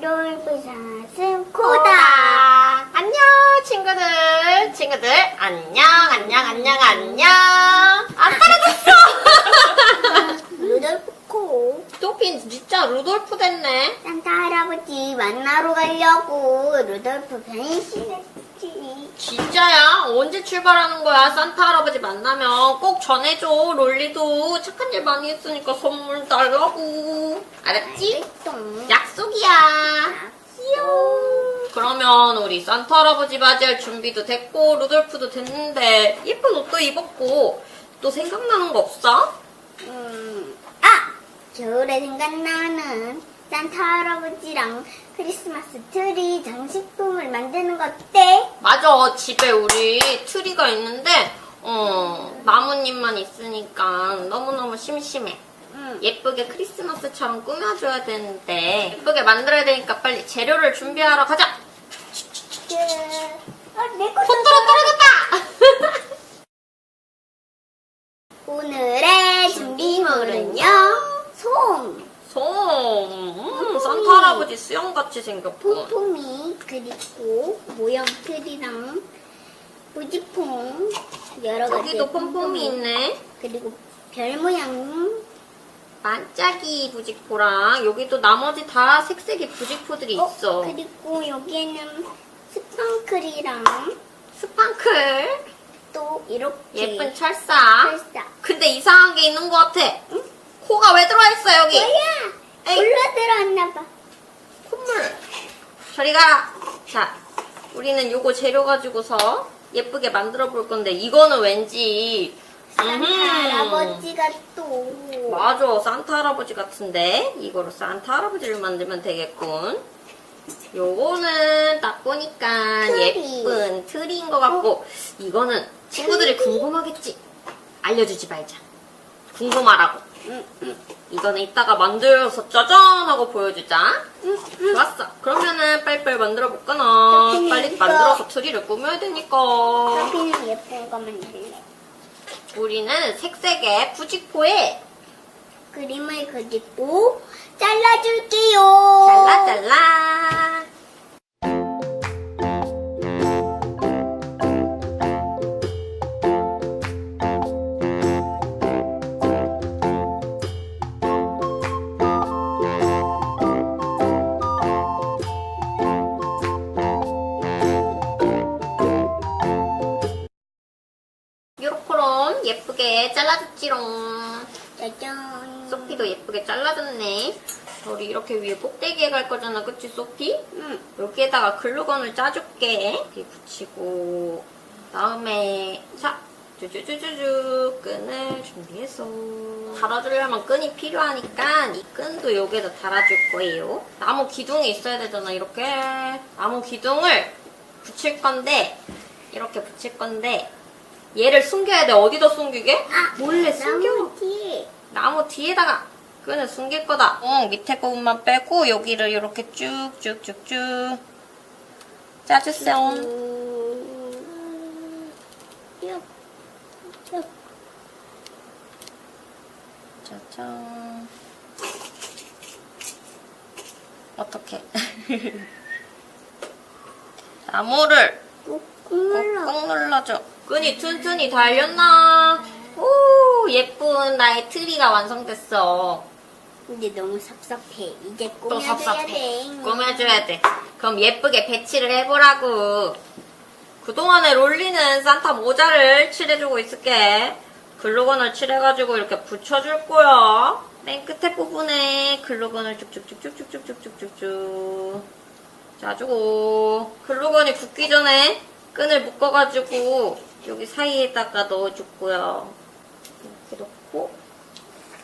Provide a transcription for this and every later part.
루돌프 샷은 코다. 안녕 친구들 친구들 안녕 안녕 안녕 안녕 안 떨어졌어 루돌프 코. 도핀 진짜 루돌프 됐네 산타 할아버지 만나러 가려고 루돌프 변신했지. 진짜야 언제 출발하는 거야 산타 할아버지 만나면 꼭 전해줘 롤리도 착한 일 많이 했으니까 선물 달라고 알았지? 똥. 약속이야 귀여워. 그러면 우리 산타 할아버지 맞이할 준비도 됐고 루돌프도 됐는데 예쁜 옷도 입었고 또 생각나는 거 없어? 음, 아! 겨울에 생각나는 산타 할아버지랑 크리스마스 트리 장식품을 만드는 거 어때? 맞아 집에 우리 트리가 있는데 어 나뭇잎만 있으니까 너무너무 심심해 응. 예쁘게 크리스마스처럼 꾸며줘야 되는데 예쁘게 만들어야 되니까 빨리 재료를 준비하러 가자 그, 어, 내거 손 떨어 떨어졌다 오늘의 준비물은요. 솜, 솜 음, 산타 할아버지 수영같이 생겼군. 폼폼이 그리고 모형 틀이랑 무지퐁 여러 가지 여기도 폼폼이 있네. 그리고 별 모양 반짝이 부직포랑 여기도 나머지 다 색색의 부직포들이 어, 있어. 그리고 여기에는 스판클이랑 스판클? 또 이렇게 예쁜 철사 철사 근데 이상한 게 있는 것 같아 코가 왜 들어있어 여기 뭐야? 에이. 불러 들어왔나봐 콧물 저리 가. 자, 우리는 요거 재료 가지고서 예쁘게 만들어 볼 건데 이거는 왠지 산타. 할아버지가 또 맞아 산타 할아버지 같은데 이거로 산타 할아버지를 만들면 되겠군. 요거는 딱 보니까 트리. 예쁜 트리인 것 같고 이거는 친구들이 궁금하겠지. 알려주지 말자. 궁금하라고. 이거는 이따가 만들어서 짜잔 하고 보여주자. 응, 응. 좋았어. 그러면은 빨리빨리 만들어 볼까나. 그렇게 빨리. 만들어서 트리를 꾸며야 되니까. 커피는 예쁜 거 만들래 우리는 색색의 부직포에 그림을 그리고 잘라줄게요. 잘라 잘라. 이렇게 위에 꼭대기에 갈 거잖아, 그치, 소피? 응. 여기에다가 글루건을 짜줄게. 이렇게 붙이고, 다음에, 자, 쭈쭈쭈쭈쭈 끈을 준비해서. 달아주려면 끈이 필요하니까 이 끈도 여기에다 달아줄 거예요. 나무 기둥이 있어야 되잖아, 이렇게. 나무 기둥을 붙일 건데, 이렇게 붙일 건데, 얘를 숨겨야 돼. 어디다 숨기게? 아, 몰래 숨겨. 나무 뒤에. 나무 뒤에다가 끈을 숨길 거다. 응, 밑에 부분만 빼고 여기를 이렇게 쭉쭉쭉쭉 짜주세요. 짜잔. 어떻게? 나무를. 꾹꾹 눌러줘. 끈이 튼튼히 달렸나? 오, 예쁜 나의 트리가 완성됐어. 근데 너무 섭섭해. 이제 또 꾸며줘야 섭섭해. 돼. 꾸며줘야 돼. 그럼 예쁘게 배치를 해보라고. 그동안에 롤리는 산타 모자를 칠해주고 있을게. 글루건을 칠해가지고 이렇게 붙여줄 거야. 맨 끝에 부분에 글루건을 쭉쭉쭉쭉쭉쭉쭉쭉쭉 짜주고 글루건이 굳기 전에 끈을 묶어가지고 여기 사이에다가 넣어줄 거야. 이렇게 넣고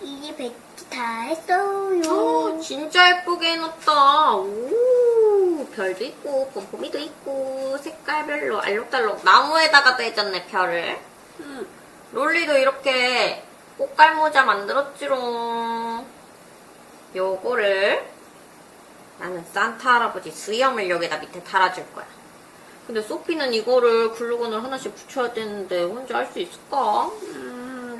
이제 배치 다 했어요. 오, 진짜 예쁘게 해놨다. 오, 별도 있고, 봄봄이도 있고, 색깔별로 알록달록 나무에다가도 해줬네, 별을. 응. 롤리도 이렇게 꽃갈모자 만들었지롱. 요거를 나는 산타 할아버지 수염을 여기다 밑에 달아줄 거야. 근데 소피는 이거를 글루건을 하나씩 붙여야 되는데 혼자 할 수 있을까? 음,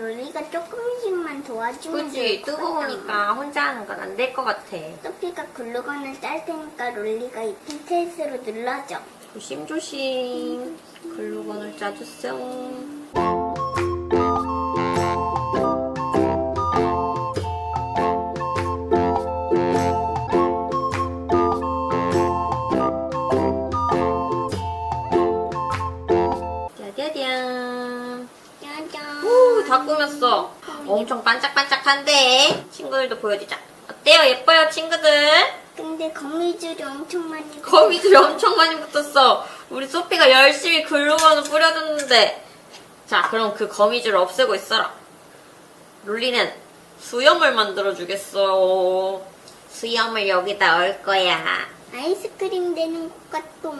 롤리가 조금씩만 도와주면 그치. 뜨거우니까 혼자 하는 건 안 될 것 같아. 소피가 글루건을 짤 테니까 롤리가 이 핀셋으로 눌러줘. 조심조심 글루건을 짜주세요. 엄청 반짝반짝한데. 친구들도 보여주자. 어때요? 예뻐요, 친구들? 근데 거미줄이 엄청 많이 거미줄이 엄청 많이 붙었어. 우리 소피가 열심히 글루건을 뿌려줬는데. 자, 그럼 그 거미줄을 없애고 있어라. 룰리는 수염을 만들어주겠어. 수염을 여기다 넣을 거야. 아이스크림 되는 것 같도.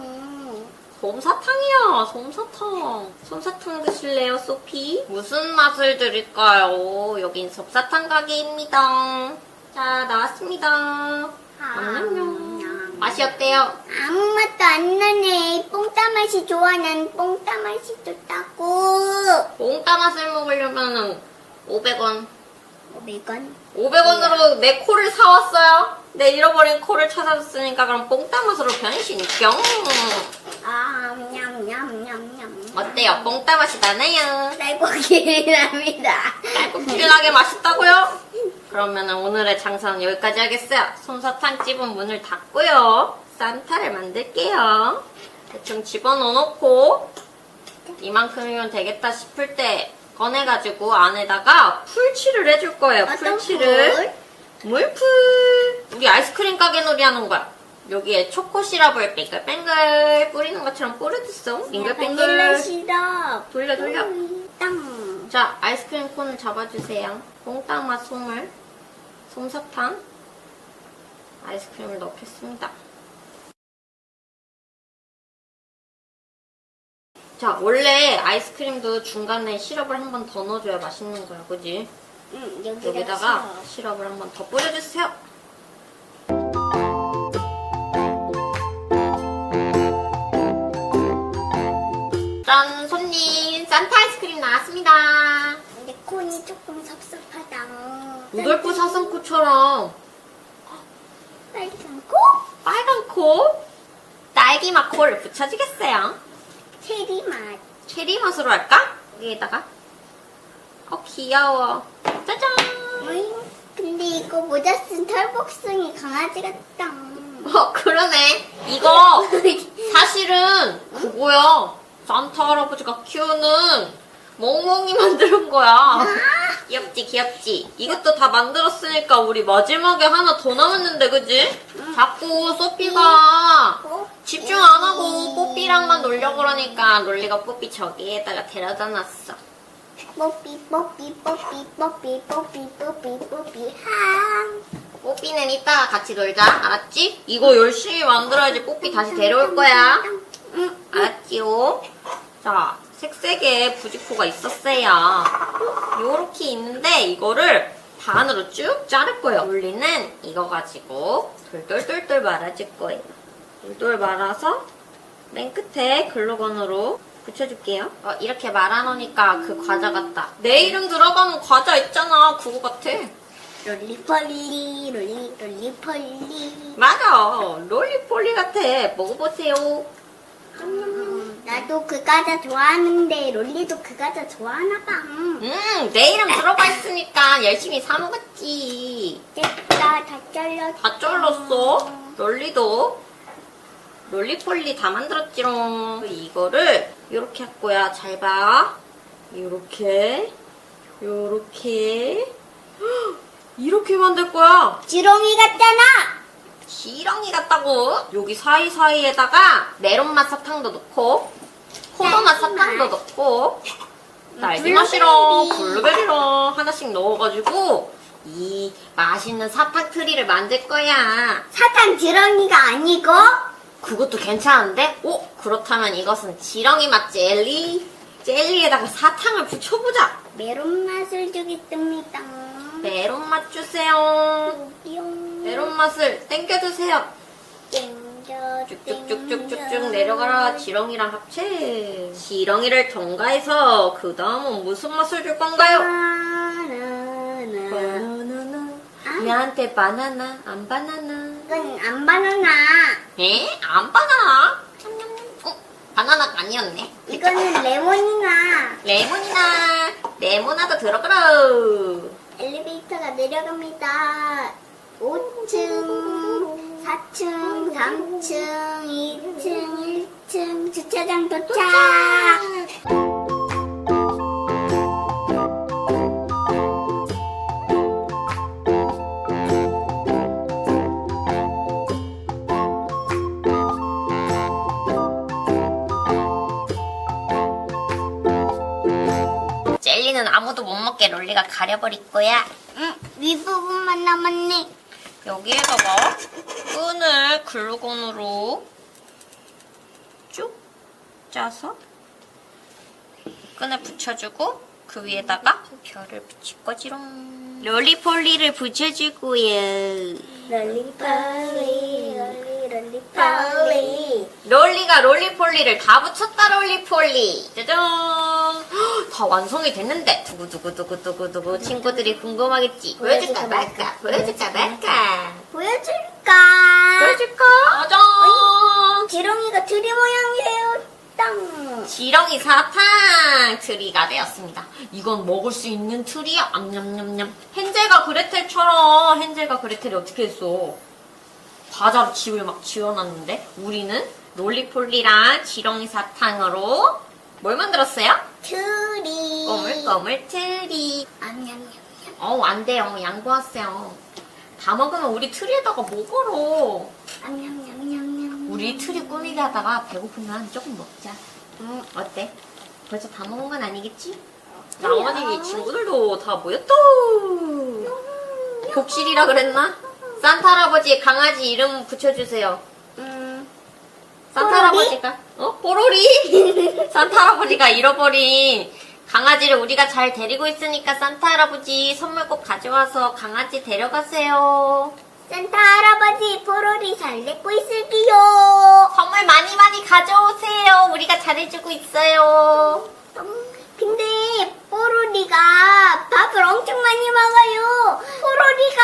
솜사탕이야, 솜사탕. 솜사탕 드실래요, 소피? 무슨 맛을 드릴까요? 여긴 솜사탕 가게입니다. 자, 나왔습니다. 냠냠냠. 맛이 어때요? 아무 맛도 안 나네. 뽕따 맛이 좋아. 난 뽕따 맛이 좋다고. 몽따 맛을 먹으려면 500원. 500원. 500원으로 내 코를 사왔어요. 내 잃어버린 코를 찾았으니까 그럼 뽕따 맛으로 변신 뿅. 아, 냠냠냠냠. 어때요? 뽕따 맛이 나나요? 딸고기를 납니다. 달콤진하게 맛있다고요? 그러면 오늘의 장사는 여기까지 하겠어요. 솜사탕 집은 문을 닫고요. 산타를 만들게요. 대충 집어넣어놓고 이만큼이면 되겠다 싶을 때 꺼내가지고 안에다가 풀칠을 해줄 거예요. 어떤 풀칠을. 풀? 물풀. 우리 아이스크림 가게 놀이 하는 거야. 여기에 초코 시럽을 뱅글뱅글 뿌리는 것처럼 뿌려줬어. 바닐라 뱅글뱅글. 시럽. 돌려, 돌려. 땅. 자, 아이스크림 콘을 잡아주세요. 몽땅 맛 솜을, 솜사탕, 아이스크림을 넣겠습니다. 자, 원래 아이스크림도 중간에 시럽을 한 번 더 넣어줘야 맛있는 거야, 그지? 응, 여기다가, 여기다가 시럽. 시럽을 한 번 더 뿌려주세요. 짠, 손님, 산타 아이스크림 나왔습니다. 근데 콘이 조금 섭섭하다. 루돌프 사슴코처럼 빨간 코? 빨간 코, 딸기 맛 코를 붙여주겠어요. 체리 맛. 체리 맛으로 할까? 여기에다가. 어, 귀여워. 짜잔! 어이, 근데 이거 모자 쓴 털복숭이 강아지 같다. 어, 그러네. 이거 사실은 그거야. 산타 할아버지가 키우는 멍멍이 만드는 거야. 귀엽지, 귀엽지. 이것도 다 만들었으니까 우리 마지막에 하나 더 남았는데, 그지? 자꾸 소피가 어? 집중 안 하고 뽀삐랑만 놀려 그러니까 롤리가 뽀삐 저기에다가 데려다 놨어. 뽀삐 뽀삐 뽀삐 뽀삐 뽀삐 뽀삐 뽀삐 항. 뽀삐는 이따가 같이 놀자. 알았지? 이거 열심히 만들어야지 뽀삐 다시 데려올 거야. 응. 알았지요? 자, 색색에 부직포가 있었어요. 요렇게 있는데 이거를 반으로 쭉 자를 거예요. 롤리는 이거 가지고 돌돌돌돌 말아줄 거예요. 돌돌 말아서 맨 끝에 글루건으로 붙여줄게요. 어, 이렇게 말아놓으니까 그 과자 같다. 내 이름 들어가는 과자 있잖아. 그거 같아. 롤리폴리 롤리 롤리폴리. 맞아. 롤리폴리 같아. 먹어보세요. 음, 나도 그 과자 좋아하는데 롤리도 그 과자 좋아하나 봐. 음, 내 이름 들어가 있으니까 열심히 사 먹었지. 됐다 다 잘렸어. 다 잘랐어. 롤리도 롤리폴리 다 만들었지롱. 이거를 이렇게 할 거야. 잘 봐. 이렇게, 요렇게, 이렇게 만들 거야. 지렁이 같잖아. 지렁이 같다고. 여기 사이사이에다가 메론맛 사탕도 넣고, 포도맛 사탕도 넣고, 딸기 맛이랑 블루베리랑 하나씩 넣어가지고 이 맛있는 사탕 트리를 만들 거야. 사탕 지렁이가 아니고 그것도 괜찮은데? 오, 그렇다면 이것은 지렁이 맛 젤리. 젤리에다가 사탕을 붙여보자. 메론 맛을 주겠습니다. 메론 맛 주세요. 뿅. 메론 맛을 땡겨주세요. 땡. 쭉쭉쭉쭉쭉 내려가라. 지렁이랑 합체. 지렁이를 통과해서 그 다음은 무슨 맛을 줄 건가요? 바나나. 나한테 바나나, 안 바나나. 이건 안 바나나. 에? 안 바나나? 어? 바나나가 아니었네. 이거는 레몬이나. 레몬이나 레모나도 들어가라. 엘리베이터가 내려갑니다. 5층, 4층, 3층, 2층, 1층, 주차장 도착! 젤리는 아무도 못 먹게 롤리가 가려버릴 거야. 응, 윗부분만 남았네. 여기에다가 끈을 글루건으로 쭉 짜서 끈을 붙여주고 그 위에다가 별을 붙일 거지롱. 롤리폴리를 붙여주고요. 롤리폴리, 롤리, 롤리폴리. 롤리가 롤리폴리를 다 붙였다 롤리폴리 짜잔 헉, 다 완성이 됐는데 두구두구두구두구두구 친구들이 궁금하겠지. 보여줄까 말까? 보여줄까 말까? 보여줄까? 보여줄까? 짜잔 지렁이가 트리 모양이에요. 땅. 지렁이 사탕 트리가 되었습니다. 이건 먹을 수 있는 트리야. 암냠냠냠. 헨젤과 그레텔처럼. 헨젤과 그레텔이 어떻게 했어? 과자로 집을 막 지어놨는데 우리는 롤리폴리랑 지렁이 사탕으로 뭘 만들었어요? 트리. 꼬물꼬물 트리. 암냠냠. 어우, 안 돼요. 양보하세요. 다 먹으면 우리 트리에다가 뭐 걸어? 암냠냠냠냠. 우리 트리 꾸미게 하다가 배고프면 조금 먹자. 응, 어때? 벌써 다 먹은 건 아니겠지? 나머지 친구들도 다 모였다. 복실이라 그랬나? 산타 할아버지 강아지 이름 붙여주세요. 할아버지가 어 뽀로리 산타 할아버지가 잃어버린 강아지를 우리가 잘 데리고 있으니까 산타 할아버지 선물 꼭 가져와서 강아지 데려가세요. 산타 할아버지 포로리 잘 내고 있을게요. 선물 많이 많이 가져오세요. 우리가 잘해주고 있어요. 음, 근데 뽀로리가 밥을 엄청 많이 먹어요. 뽀로리가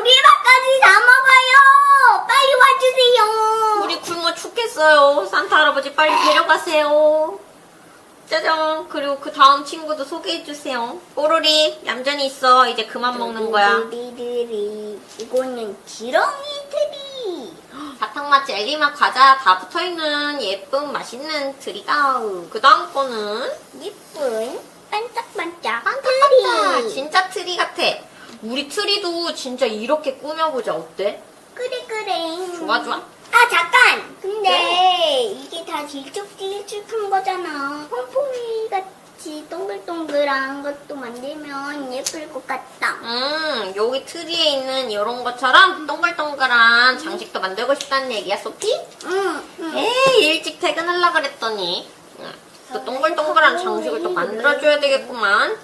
우리 밥까지 다 먹어요. 빨리 와주세요. 우리 굶어 죽겠어요. 산타 할아버지 빨리 데려가세요. 짜잔. 그리고 그 다음 친구도 소개해주세요. 뽀로리 얌전히 있어. 이제 그만 먹는 거야. 리리리 이거는 지렁이. 사탕맛, 젤리맛, 과자 다 붙어있는 예쁜 맛있는 트리가 그 다음 거는 예쁜 반짝반짝 반짝반짝 트리. 진짜 트리 같아 우리 트리도 진짜 이렇게 꾸며보자 어때? 그래 그래. 좋아 좋아 아 잠깐. 근데 네. 이게 다 질쭉질쭉한 거잖아. pompo이 같 이 동글동글한 것도 만들면 예쁠 것 같다. 음 여기 트리에 있는 이런 것처럼 동글동글한 장식도 만들고 싶다는 얘기야 소피? 응. 응. 에이 일찍 퇴근하려 그랬더니 응, 또 동글동글한 장식을 또 만들어줘야 되겠구만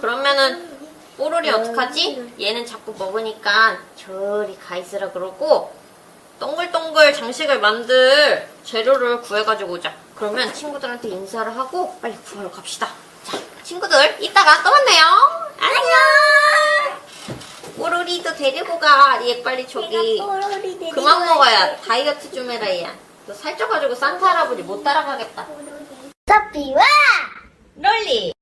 그러면은 뽀로리 어떡하지? 얘는 자꾸 먹으니까 저리 가 있으라 그러고 동글동글 장식을 만들 재료를 구해가지고 오자. 그러면 친구들한테 인사를 하고 빨리 구하러 갑시다. 자, 친구들 이따가 또 만나요. 안녕. 뽀로리도 데리고 가. 얘 빨리 저기 그만 먹어야. 다이어트 좀 해라 얘야. 너 살쪄가지고 산타 할아버지 못 따라가겠다. 소피와 롤리.